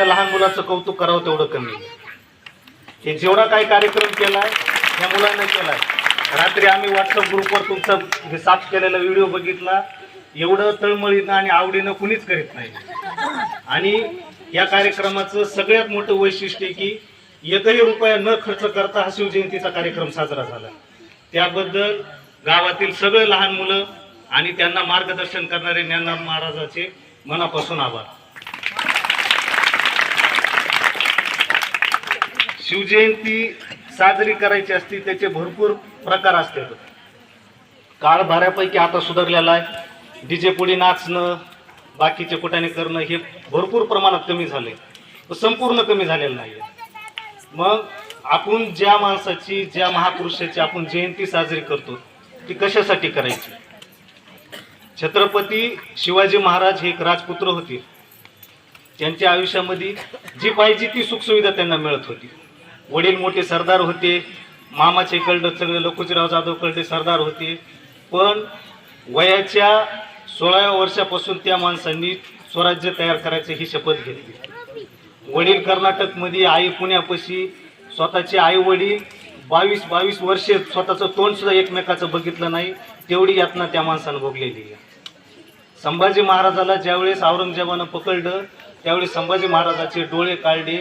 घरातल्या लहान मुलाचं कौतुक करावं तेवढं कमी. हे जेवढा काही कार्यक्रम केलाय या मुलांना केलाय. रात्री आम्ही व्हॉट्सअप ग्रुपवर तुमचा हे साफ केलेला व्हिडिओ बघितला. एवढं तळमळीनं आणि आवडीनं कुणीच करीत नाही. आणि या कार्यक्रमाचं सगळ्यात मोठं वैशिष्ट्य की एकही रुपया न खर्च करता हा शिवजयंतीचा कार्यक्रम साजरा झाला. त्याबद्दल गावातील सगळे लहान मुलं आणि त्यांना मार्गदर्शन करणारे ज्ञानराम महाराजाचे मनापासून आभार. शिवजयंती साजरी करायची असती त्याचे भरपूर प्रकार असतात. काळ बऱ्यापैकी आता सुधारलेला आहे. डीजे पुढे नाचणं बाकीचे कुठाने करणं हे भरपूर प्रमाणात कमी झाले संपूर्ण कमी झालेलं नाही मग आपण ज्या माणसाची ज्या महापुरुषाची आपण जयंती साजरी करतो ती कशासाठी करायची? छत्रपती शिवाजी महाराज हे एक राजपुत्र होते. त्यांच्या आयुष्यामध्ये जी पाहिजे ती सुखसुविधा त्यांना मिळत होती. वडील मोठे सरदार होते मामाचे कळडे सगळे लखुजीराव जाधव कळडे सरदार होते. पण वयाच्या सोळाव्या वर्षापासून त्या माणसांनी स्वराज्य तयार करायचं ही शपथ घेतली. वडील कर्नाटकमध्ये आई पुण्यापाशी स्वतःचे आई वडील बावीस बावीस वर्षे स्वतःचं तोंडसुद्धा एकमेकाचं बघितलं नाही तेवढी यातना त्या माणसानं भोगलेली आहे. संभाजी महाराजाला ज्यावेळेस औरंगजेबानं पकडलं त्यावेळेस संभाजी महाराजाचे डोळे काढले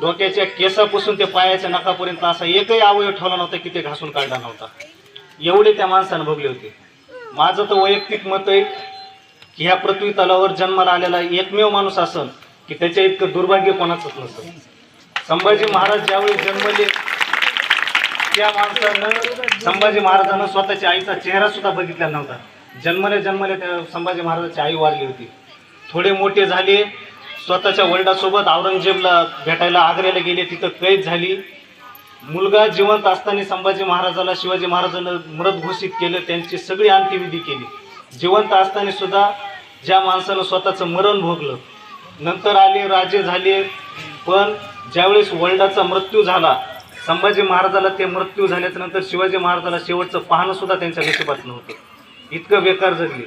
डोक्याच्या केसापासून ते पायाच्या नखापर्यंत असा एकही अवयव ठेवला नव्हता की ते घासून काढला नव्हता. एवढे त्या माणसानं भोगले होते. माझं तर वैयक्तिक मत आहे की ह्या पृथ्वी तलावर जन्माला आलेला एकमेव माणूस असन की त्याच्या इतकं दुर्भाग्य कोणाचंच नसतं. संभाजी महाराज ज्यावेळी जन्मले त्या माणसानं संभाजी महाराजानं स्वतःच्या आईचा चेहरा सुद्धा बघितला नव्हता. जन्मले जन्मले त्या संभाजी महाराजाची आई वारली होती. थोडे मोठे झाले स्वतःच्या वडिलासोबत औरंगजेबला भेटायला आग्र्याला गेले तिथं कैद झाली. मुलगा जिवंत असताना संभाजी महाराजाला शिवाजी महाराजांना मृत घोषित केलं त्यांची सगळी अंत्यविधी केली. जिवंत असताना सुद्धा ज्या माणसानं स्वतःचं मरण भोगलं नंतर आले राजे झाले. पण ज्यावेळेस वडिलाचा मृत्यू झाला संभाजी महाराजाला ते मृत्यू झाल्याच्यानंतर शिवाजी महाराजाला शेवटचं पाहणं सुद्धा त्यांच्या नशिबात नव्हतं. इतकं बेकार जगले.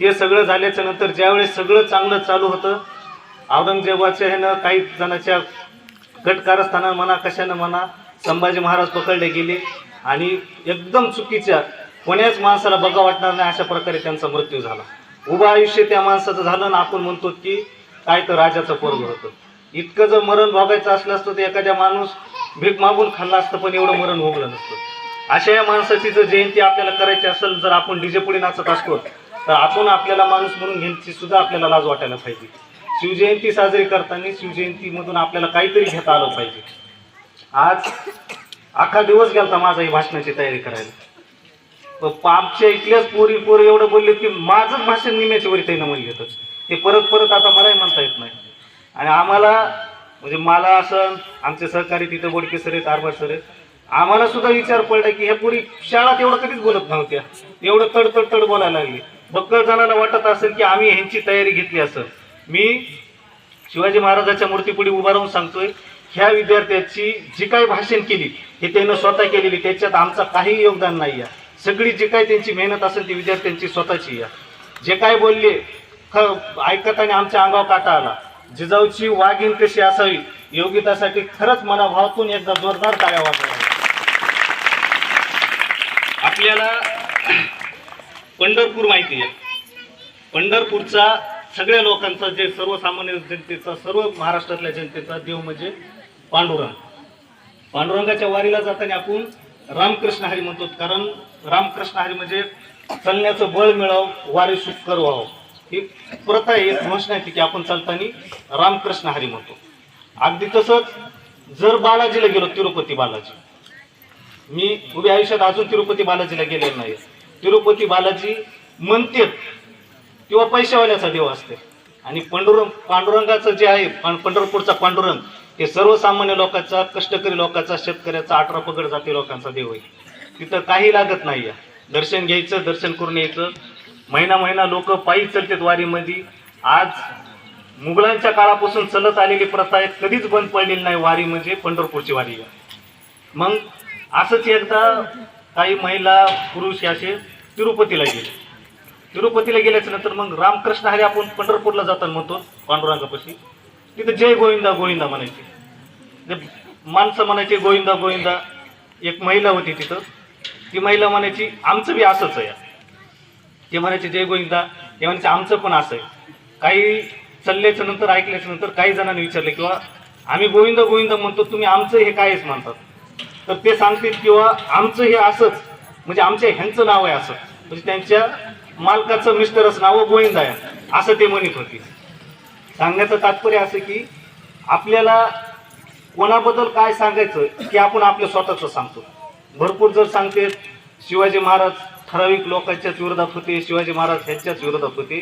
ते सगळं झाल्याच्यानंतर ज्यावेळेस सगळं चांगलं चालू होतं औरंगजेबाच्या ह्यानं काही जणांच्या कटकारस्थाना म्हणा कशानं म्हणा संभाजी महाराज पकडले गेले आणि एकदम चुकीच्या कोण्याच माणसाला बघा वाटणार नाही अशा प्रकारे त्यांचा मृत्यू झाला. उभं आयुष्य त्या माणसाचं झालं ना आपण म्हणतो की काय तर राजाचं पोरग होतं. इतकं जर मरण भोगायचं असलं असतं तर एखाद्या माणूस भीक मागून खाल्ला असतं पण एवढं मरण भोगलं नसतं. अशा या माणसाची जर जयंती आपल्याला करायची असेल जर आपण डीजे पुढे नाचत असतो तर आपण आपल्याला माणूस म्हणून घ्यायची सुद्धा आपल्याला लाज वाटायला पाहिजे. शिवजयंती साजरी करताना शिवजयंतीमधून आपल्याला काहीतरी घेता आलं पाहिजे. आज अख्खा दिवस गेलता माझा ही भाषणाची तयारी करायला. पण आमच्या इथल्याच पोरी पोर एवढं बोलले की माझंच भाषण निम्याच्या वरी त्यांना म्हणले तर ते परत परत आता मलाही म्हणता येत नाही. आणि आम्हाला म्हणजे मला असं आमचे सहकारी तिथं बोडके सर आहेत आरबार सर आहेत आम्हाला सुद्धा विचार पडला की ह्या पोरी शाळात एवढं कधीच बोलत नव्हत्या. एवढं तडतड तड बोलायला लागली. बक्कळ जणाला वाटत असेल की आम्ही ह्यांची तयारी घेतली असेल. मी शिवाजी महाराजाच्या मूर्तीपुढे उभा राहून सांगतोय ह्या विद्यार्थ्याची जी काही भाषण केली हे त्यानं स्वतः केलेली त्याच्यात आमचं काही योगदान नाही आहे सगळी जी काही त्यांची मेहनत असेल ती विद्यार्थ्यांची स्वतःची आहे. जे काय बोलले ख ऐकताना आमच्या अंगावर काटा आला. जिजाऊची वाघीण कशी असावी योगितासाठी खरंच मनाभावातून एकदा जोरदार टाळ्या वाजवा. आपल्याला पंढरपूर माहिती आहे. पंढरपूरचा सगळ्या लोकांचा जे सर्वसामान्य जनतेचा सर्व महाराष्ट्रातल्या जनतेचा देव म्हणजे पांडुरंग. पांडुरंगाच्या वारीला जाताना आपण रामकृष्ण हरी म्हणतो कारण रामकृष्ण हरी म्हणजे चालण्याचं बळ मिळावं वारी सुखकर व्हावं ही प्रथा एक घोषणा आहे की आपण चालताना रामकृष्ण हरी म्हणतो. अगदी तसंच जर बालाजीला गेलो तिरुपती बालाजी. मी उभ्या आयुष्यात अजून तिरुपती बालाजीला गेलेलो नाही. तिरुपती बालाजी म्हणतेत किंवा पैसेवाल्याचा देव असते आणि पांडुरंग पांडुरंगाचं जे आहे पां- पंढरपूरचा पांडुरंग हे सर्वसामान्य लोकांचा कष्टकरी लोकांचा शेतकऱ्याचा अठरा पगड जाती लोकांचा देव आहे. तिथं काही लागत नाही आहे दर्शन घ्यायचं दर्शन करून यायचं. महिना महिना लोक पायी चलतात वारीमध्ये. आज मुघलांच्या काळापासून चलत आलेली प्रथा आहे कधीच बंद पडलेली नाही वारी म्हणजे पंढरपूरची वारी. आहे मग असंच एकदा काही महिला पुरुष असे तिरुपतीला गेले. तिरुपतीला गेल्याच्यानंतर मग रामकृष्ण हरी आपण पंढरपूरला जाताना म्हणतो पांडुरंगापाशी. तिथं जय गोविंदा गोविंदा म्हणायचे. माणसं म्हणायचे गोविंदा गोविंदा एक महिला होती तिथं. ती महिला म्हणायची आमचं बी असंच आहे. ते म्हणायचे जय गोविंदा. ते म्हणायचे आमचं पण असं आहे. काही चालल्याच्या नंतर ऐकल्याच्या नंतर काही जणांनी विचारले किंवा आम्ही गोविंदा गोविंदा म्हणतो तुम्ही आमचं हे कायच म्हणतात तर ते सांगतील किंवा आमचं हे असंच म्हणजे आमच्या ह्यांचं नाव आहे असं. म्हणजे त्यांच्या मालकाचं मिस्टरच नाव गोविंद आहे. असं ते म्हणत होते. सांगण्याचं तात्पर्य असं की आपल्याला कोणाबद्दल काय सांगायचं की आपण आपलं स्वतःचं सांगतो. भरपूर जर सांगते शिवाजी महाराज ठराविक लोकांच्याच विरोधात होते शिवाजी महाराज ह्यांच्याच विरोधात होते.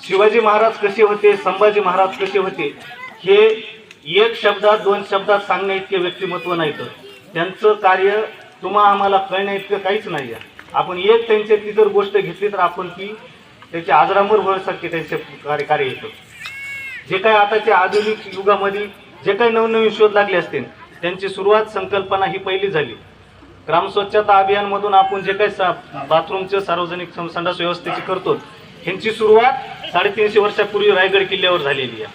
शिवाजी महाराज कसे होते संभाजी महाराज कसे होते हे एक शब्दात दोन शब्दात सांगण्या इतके व्यक्तिमत्व नाही तर. त्यांचं कार्य तुम्हा आम्हाला कळण्या इतकं काहीच नाही आहे. आपण एक त्यांच्यातली जर गोष्ट घेतली तर आपण ती त्याच्या आजरामर होण्यासारखे त्यांचे कार्य कार्य येतं जे काही आताच्या आधुनिक युगामध्ये जे काही नवनवीन शोध लागले असतील त्यांची सुरुवात संकल्पना ही पहिली झाली. ग्रामस्वच्छता अभियानमधून आपण जे काही सा बाथरूमचं सार्वजनिक संडास व्यवस्थेची करतो ह्यांची सुरुवात साडेतीनशे वर्षापूर्वी रायगड किल्ल्यावर झालेली आहे.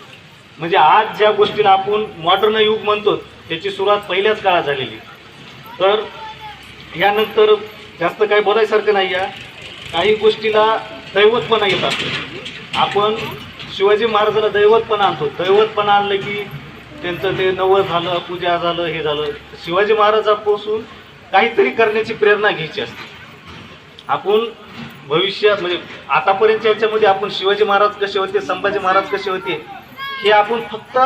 म्हणजे आज ज्या गोष्टीला आपण मॉडर्न युग म्हणतो त्याची सुरुवात पहिल्याच काळात झालेली. तर यानंतर जास्त काही बोलायसारखं नाही आहे. काही गोष्टीला दैवतपणा येतात. आपण शिवाजी महाराजाला दैवतपणा आणतो. दैवतपणा आणलं की त्यांचं ते नवं झालं पूजा झालं हे झालं. शिवाजी महाराजापासून काहीतरी करण्याची प्रेरणा घ्यायची असते. आपण भविष्यात म्हणजे आतापर्यंतच्या याच्यामध्ये आपण शिवाजी महाराज कसे होते संभाजी महाराज कसे होते हे आपण फक्त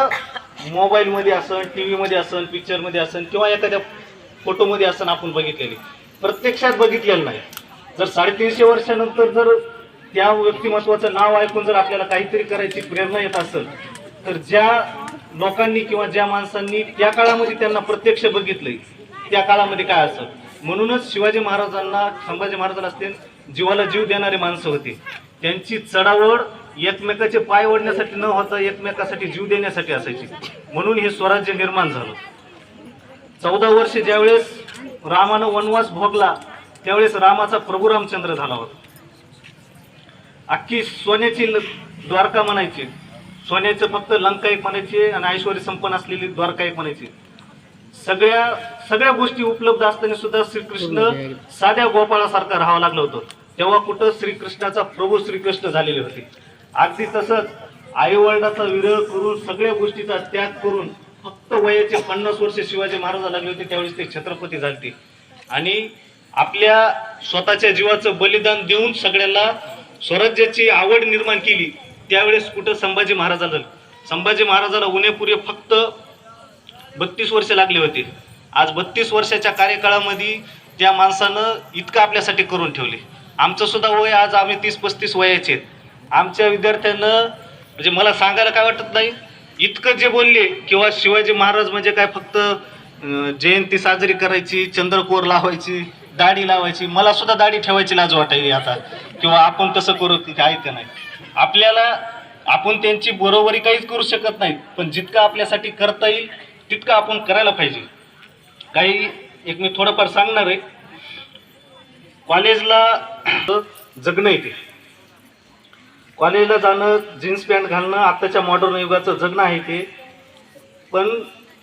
मोबाईलमध्ये असन टी व्हीमध्ये असन पिक्चरमध्ये असन किंवा एखाद्या फोटोमध्ये असन आपण बघितलेले. प्रत्यक्षात बघितलेलं नाही. जर साडेतीनशे वर्षानंतर जर त्या व्यक्तिमत्वाचं नाव ऐकून जर आपल्याला काहीतरी करायची प्रेरणा येत असेल तर ज्या लोकांनी किंवा ज्या माणसांनी त्या काळामध्ये त्यांना प्रत्यक्ष बघितलंय त्या काळामध्ये काय असं म्हणूनच शिवाजी महाराजांना संभाजी महाराजांना असतील जीवाला जीव देणारे माणसं होते. त्यांची चढावड एकमेकाचे पाय ओढण्यासाठी न होता एकमेकासाठी जीव देण्यासाठी असायची. म्हणून हे स्वराज्य निर्माण झालं. चौदा वर्ष ज्यावेळेस रामानं वनवास भोगला त्यावेळेस रामाचा प्रभू रामचंद्र झाला होता. अख्खी सोन्याची द्वारका म्हणायची. सोन्याचं फक्त लंका एक म्हणायची आणि ऐश्वर्य संपन्न असलेली द्वारका एक म्हणायची. सगळ्या सगळ्या गोष्टी उपलब्ध असताना सुद्धा श्रीकृष्ण साध्या गोपाळासारखं राहावं लागलं होतं. तेव्हा कुठं श्रीकृष्णाचा प्रभू श्रीकृष्ण झालेले होते. अगदी तसंच आईवडिलाचा विरह करून सगळ्या गोष्टीचा त्याग करून फक्त वयाचे पन्नास वर्ष शिवाजी महाराज लागले होते त्यावेळेस ते छत्रपती झालते. आणि आपल्या स्वतःच्या जीवाचं बलिदान देऊन सगळ्याला स्वराज्याची आवड निर्माण केली त्यावेळेस कुठं संभाजी महाराजाला संभाजी महाराजाला उन्हेपुरे फक्त बत्तीस वर्ष लागले होते. आज बत्तीस वर्षाच्या कार्यकाळामध्ये त्या माणसानं इतकं आपल्यासाठी करून ठेवले. आमचं सुद्धा वय आज आम्ही तीस पस्तीस वयाचे आहेत. आमच्या विद्यार्थ्यांना म्हणजे मला सांगायला काय वाटत नाही इतकं जे बोलले किंवा शिवाजी महाराज म्हणजे काय फक्त जयंती साजरी करायची चंद्रकोर लावायची दाढी लावायची मला सुद्धा दाढी ठेवायची लाज वाटायची आता. किंवा आपण तसं करू की काय का नाही. आपल्याला आपण त्यांची बरोबरी काहीच करू शकत नाही पण जितकं आपल्यासाठी करता येईल तितकं आपण करायला पाहिजे. काही एक मी थोडंफार सांगणार आहे. कॉलेजला जगणं येते कॉलेजला जाणं जीन्स पॅन्ट घालणं आत्ताच्या मॉडर्न युगाचं जगणं आहे ते. पण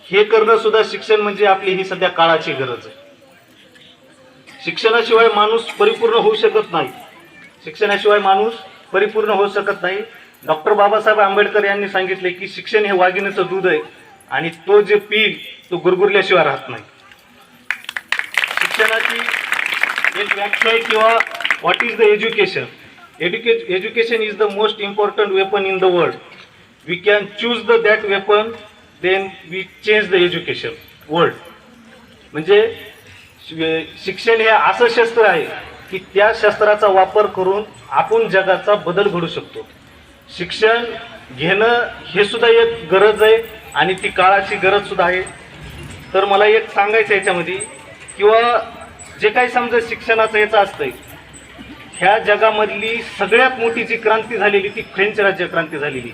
हे करणं सुद्धा शिक्षण म्हणजे आपली ही सध्या काळाची गरज आहे. शिक्षणाशिवाय माणूस परिपूर्ण होऊ शकत नाही. शिक्षणाशिवाय माणूस परिपूर्ण होऊ शकत नाही. डॉक्टर बाबासाहेब आंबेडकर यांनी सांगितले की शिक्षण हे वाघिणीचं दूध आहे आणि तो जे पील तो गुरगुरल्याशिवाय राहत नाही. शिक्षणाची एक व्याख्या आहे किंवा what is the education एज्युके education is the most important weapon in the world we can choose the that weapon then we change the education world म्हणजे शिक्षण हे असं शस्त्र आहे की त्या शस्त्राचा वापर करून आपण जगाचा बदल घडू शकतो. शिक्षण घेणं हे सुद्धा एक गरज आहे आणि ती काळाची गरज सुद्धा आहे. तर मला एक सांगायचं याच्यामध्ये किंवा जे काही समजा शिक्षणाचं याचं असतंय ह्या जगामधली सगळ्यात मोठी जी क्रांती झालेली ती फ्रेंच राज्य क्रांती झालेली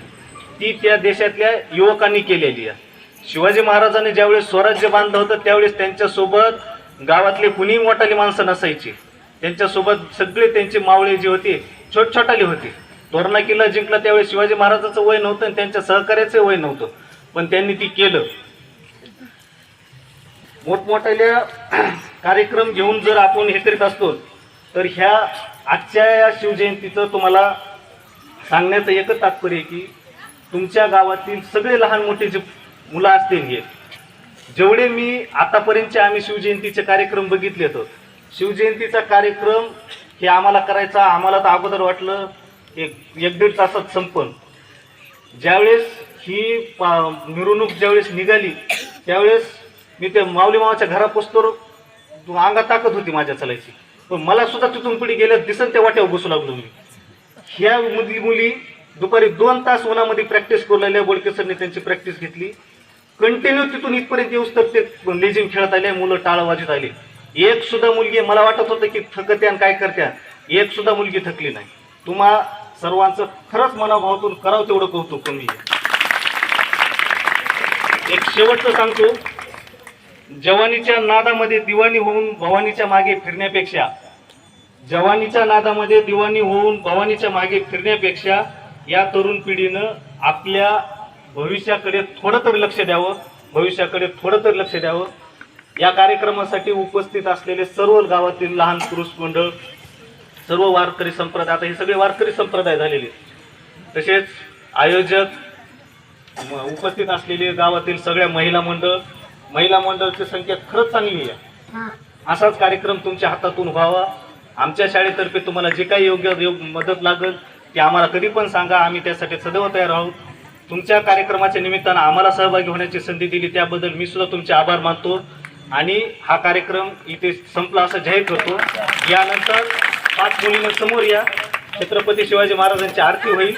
ती त्या देशातल्या युवकांनी केलेली आहे. शिवाजी महाराजांनी ज्यावेळेस स्वराज्य बांधलं होतं त्यावेळेस त्यांच्यासोबत गावातले कुणीही मोठाली माणसं नसायची. त्यांच्यासोबत सगळे त्यांचे मावळे जे होते छोट छोटाले होते. तोरणा किल्ला जिंकला त्यावेळेस शिवाजी महाराजाचं वय नव्हतं आणि त्यांच्या सहकार्याचं वय नव्हतं. पण त्यांनी ती केलं. मोठमोठ्या कार्यक्रम घेऊन जर आपण हे करीत असतो तर ह्या आजच्या या शिवजयंतीचं तुम्हाला सांगण्याचं एकच तात्पर्य आहे की तुमच्या गावातील सगळे लहान मोठे जे मुलं असतील हे जेवढे मी आतापर्यंतचे आम्ही शिवजयंतीचे कार्यक्रम बघितले होतो शिवजयंतीचा कार्यक्रम हे आम्हाला करायचा आम्हाला तर अगोदर वाटलं एक एक दीड तासात संपन. ज्यावेळेस ही पा- मिरवणूक ज्यावेळेस निघाली त्यावेळेस मी त्या माऊली मामाच्या घरापोस्तोर अंगात ताकद होती माझ्या चालायची. पण मला सुद्धा तिथून पुढे गेल्या दिसन त्या वाट्यावर बसू लागलो मी. ह्या मुली मुली दुपारी दोन तास उन्हामध्ये प्रॅक्टिस करू बोडके सरने त्यांची प्रॅक्टिस घेतली. कंटिन्यू तिथून इथपर्यंत येऊस तर ते लेझिम खेळत आले मुलं टाळ वाजत आले. एक सुद्धा मुलगी मला वाटत होतं की थकत्या आणि काय करत्या एक सुद्धा मुलगी थकली नाही. तुम्हा सर्वांचं खरंच मनाभावातून करावं तेवढं कौतुक कमी आहे. एक शेवटचं सांगतो. जवानीच्या नादामध्ये दिवाणी होऊन भवानीच्या मागे फिरण्यापेक्षा जवानीच्या नादामध्ये दिवाणी होऊन भवानीच्या मागे फिरण्यापेक्षा या तरुण पिढीनं आपल्या भविष्याकडे थोडं तरी लक्ष द्यावं भविष्याकडे थोडं तरी लक्ष द्यावं या कार्यक्रमासाठी उपस्थित असलेले सर्व गावातील लहान पुरुष मंडळ सर्व वारकरी संप्रदाय आता हे सगळे वारकरी संप्रदाय झालेले आहेत. तसेच आयोजक उपस्थित असलेले गावातील सगळ्या महिला मंडळ महिला मंडळची संख्या खरंच चांगली आहे. असाच कार्यक्रम तुमच्या हातातून व्हावा. आमच्या शाळेतर्फे तुम्हाला जे काही योग्य योग मदत लागेल ते आम्हाला कधी पण सांगा. आम्ही त्यासाठी सदैव तयार आहोत. तुमच्या कार्यक्रमाच्या निमित्तानं आम्हाला सहभागी होण्याची संधी दिली त्याबद्दल मी सुद्धा तुमचे आभार मानतो. आणि हा कार्यक्रम इथे संपला असं जाहीर करतो. यानंतर पाच मुलींना समोर या. छत्रपती शिवाजी महाराजांची आरती होईल.